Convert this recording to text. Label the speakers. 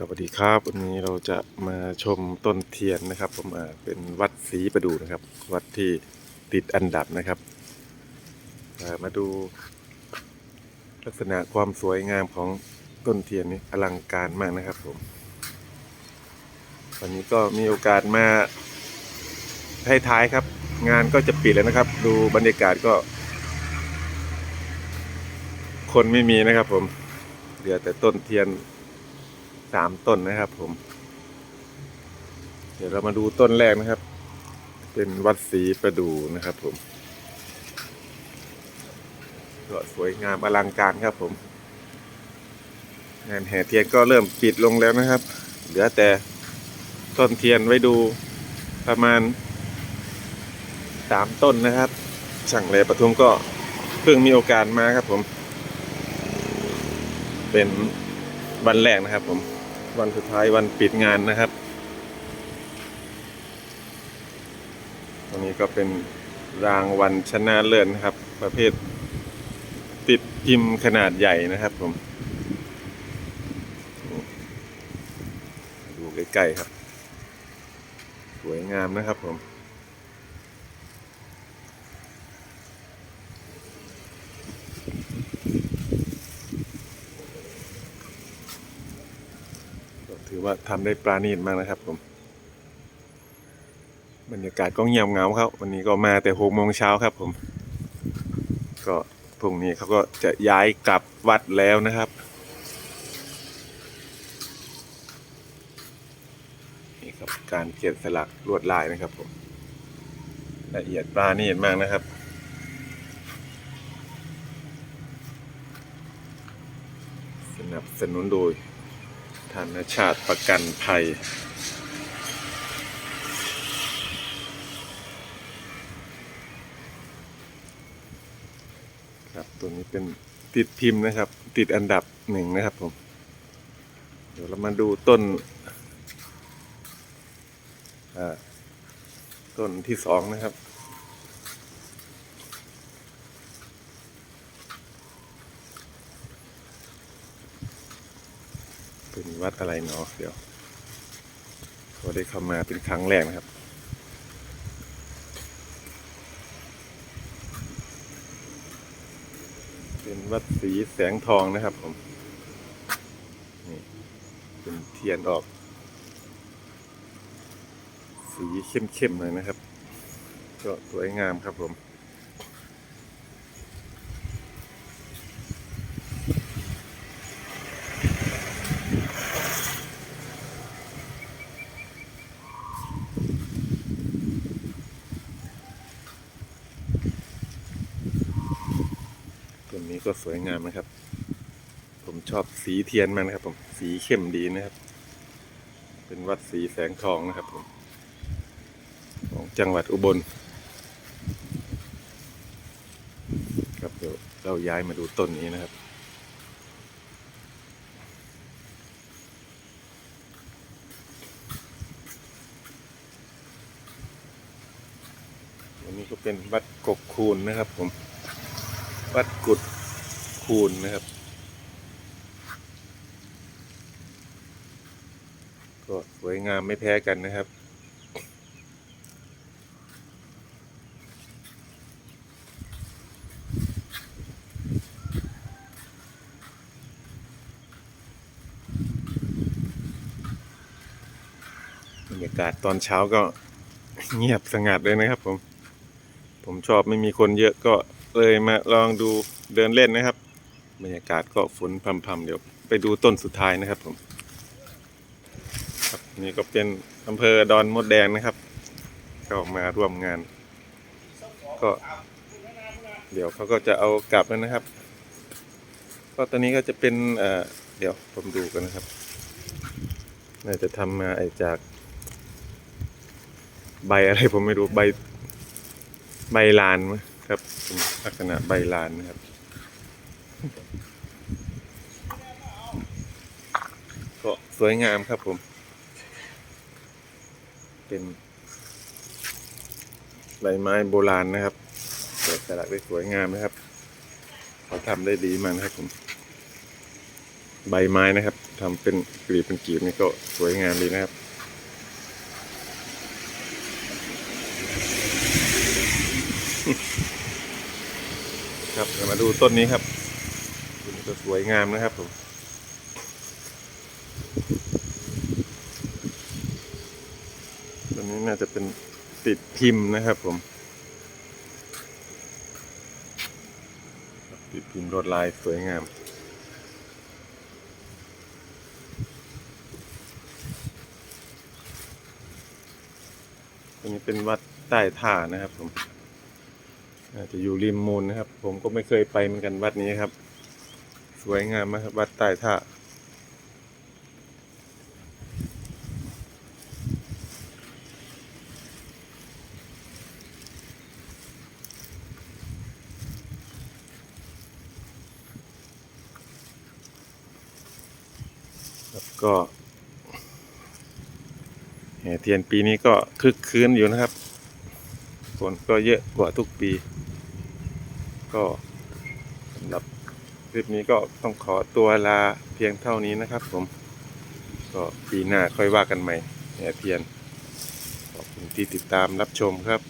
Speaker 1: สวัสดีครับ วันนี้เราจะมาชมต้นเทียนนะครับ ผมเป็นวัดศรีประดูนะครับ วัดที่ติดอันดับนะครับ มาดูลักษณะความสวยงามของต้นเทียนนี้อลังการมากนะครับผม วันนี้ก็มีโอกาสมาท้ายๆครับ งานก็จะปิดแล้วนะครับ ดูบรรยากาศก็ คนไม่มีนะครับผมเหลือแต่ต้นเทียน สามต้นนะครับ ผม เดี๋ยวเรามาดูต้นแรกนะครับ เป็นวัดศรีประดูนะครับ ผมก็สวยงามอลังการครับ ผมงานแห่เทียนก็เริ่มปิดลงแล้วนะครับ เหลือแต่ต้นเทียนไว้ดูประมาณสามต้นนะครับช่างเลปทุมก็เพิ่งมีโอกาสมาครับผม เป็นวันแรกนะครับผม วันสุดท้ายวันปิดงานนะครับ ตรงนี้ก็เป็นรางวัลชนะเลิศนะครับ ประเภทติดพิมพ์ขนาดใหญ่นะครับผมดูใกล้ๆครับ สวยงามนะครับผม ก็ ถือว่าทำได้ปราณีตมากนะครับผม บรรยากาศก็เงียบเงาครับ วันนี้ก็มาแต่หกโมงเช้าครับผม ก็พรุ่งนี้เขาก็จะย้ายกลับวัดแล้วนะครับนี่ครับการเขียนสลักลวดลายนะครับผมละเอียดปราณีตมากนะครับสนับสนุนโดย ธนชาติประกันภัย ครับตัวนี้เป็นติดพิมพ์นะครับ ติดอันดับหนึ่งนะครับผม เดี๋ยวเรามาดูต้นอ่าต้นที่สองนะครับ เป็นวัดอะไรเนาะเดี๋ยวก็ได้เข้ามาเป็นครั้งแรกนะครับ เป็นวัดสีแสงทองนะครับผมนี่เป็นเทียนออก สีเข้มๆหน่อยนะครับ ก็สวยงามครับผม นี้ก็สวยงามนะครับ ผมชอบสีเทียนมันนะครับ ผมสีเข้มดีนะครับ เป็นวัดสีแสงทองนะครับผมของจังหวัดอุบลครับเดี๋ยวเราย้ายมาดูต้นนี้นะครับอันนี้ก็เป็นวัดกกคูนนะครับผม วัดกุด คูนนะครับ ก็สวยงามไม่แพ้กันนะครับบรรยากาศตอนเช้าก็เงียบสงัดเลยนะครับผม ผมชอบไม่มีคนเยอะก็เลยมาลองดูเดินเล่นนะครับ บรรยากาศก็ฝนพรำๆเดี๋ยวไปดูต้นสุดท้ายนะครับผมครับนี่ก็เป็นอำเภอดอนมดแดงนะครับเข้ามาร่วมงาน ก็ เดี๋ยวเขาก็จะเอากลับแล้วนะครับ ก็ตอนนี้ก็จะเป็นเอ่อเดี๋ยวผมดูกันนะครับ น่าจะทำมาไอจาก ใบอะไรผมไม่รู้ใบใบลานมั้งครับลักษณะใบลานนะครับ ก็สวยงามครับผม เป็นใบไม้โบราณนะครับเกิดสลักได้สวยงามนะครับเขาทำได้ดีมากนะครับผม ใบไม้นะครับทำเป็นกลีบเป็นกีบนี่ก็สวยงามดีนะครับครับมาดูต้นนี้ครับ ต้นนี้ก็สวยงามนะครับผมตัวนี้น่าจะเป็นติดพิมพ์นะครับผม ติดพิมพ์ลวดลายสวยงามตรงนี้เป็นวัดใต้ท่านะครับผมอาจจะอยู่ริมมูลนะครับ ผมก็ไม่เคยไปเหมือนกันวัดนี้ครับ สวยงามมากครับวัดใต้ท่าก็แห่เทียนปีนี้ก็คึกคืนอยู่นะครับ คนก็เยอะกว่าทุกปี ก็สำหรับ คลิปนี้ก็ต้องขอตัวลาเพียงเท่านี้นะครับ ผม ก็ปีหน้าค่อยว่ากันใหม่แห่เทียนขอบคุณที่ติดตามรับชมครับ